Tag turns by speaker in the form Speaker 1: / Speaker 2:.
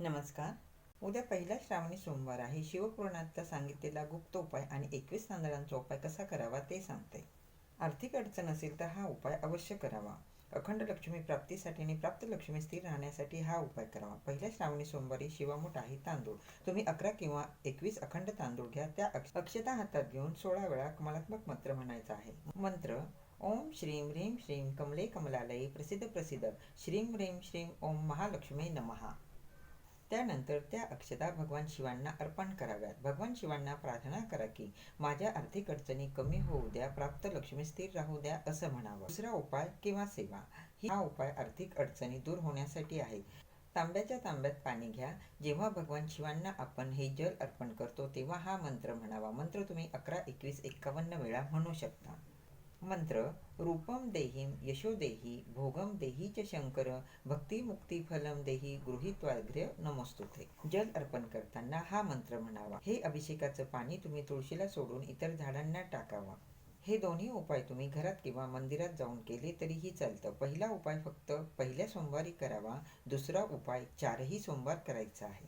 Speaker 1: नमस्कार. उद्या पहिला श्रावणी सोमवार आहे. शिवपुराणातला सांगितलेला गुप्त उपाय आणि एकवीस तांदळांचा उपाय कसा करावा ते सांगते. आर्थिक अडचण असेल तर हा उपाय अवश्य करावा. अखंड लक्ष्मी प्राप्तीसाठी आणि प्राप्त लक्ष्मी स्थिर राहण्यासाठी हा उपाय करावा. पहिल्या श्रावणी सोमवारी शिवामूठ आहे तांदूळ. तुम्ही अकरा किंवा एकवीस अखंड तांदूळ घ्या. त्या अक्षता हातात घेऊन सोळा वेळा कमलात्मक मंत्र म्हणायचा आहे. मंत्र ओम श्रीम ह्रीम श्रीम कमले कमलालयी प्रसिद्ध प्रसिद्ध. श्रीम ह्रीम श्रीम ओम महालक्ष्मी नमहा. त्यानंतर त्या अक्षता भगवान शिवांना अर्पण कराव्यात. भगवान शिवांना प्रार्थना करा की माझ्या आर्थिक अडचणी कमी होऊ द्या प्राप्त लक्ष्मी स्थिर राहू द्या असं म्हणावं. दुसरा उपाय किंवा सेवा. ही- हा उपाय आर्थिक अडचणी दूर होण्यासाठी आहे. तांब्याच्या तांब्यात पाणी घ्या. जेव्हा भगवान शिवांना आपण हे जल अर्पण करतो तेव्हा हा मंत्र म्हणावा. मंत्र तुम्ही अकरा एकवीस एक्कावन्न वेळा म्हणू शकता. मंत्र रूपम देहीम यशो देही भोगम देही च शंकर भक्ती मुक्ती फलम देही गृहीत्वाग्र्य नमस्तुते. जल अर्पण करताना हा मंत्र म्हणावा हे अभिषेकाचं पाणी तुम्ही तुळशीला सोडून इतर झाडांना टाकावा. हे दोन्ही उपाय तुम्ही घरात किंवा मंदिरात जाऊन केले तरीही चालतं. पहिला उपाय फक्त पहिल्या सोमवारी करावा दुसरा उपाय चारही सोमवार करायचा आहे.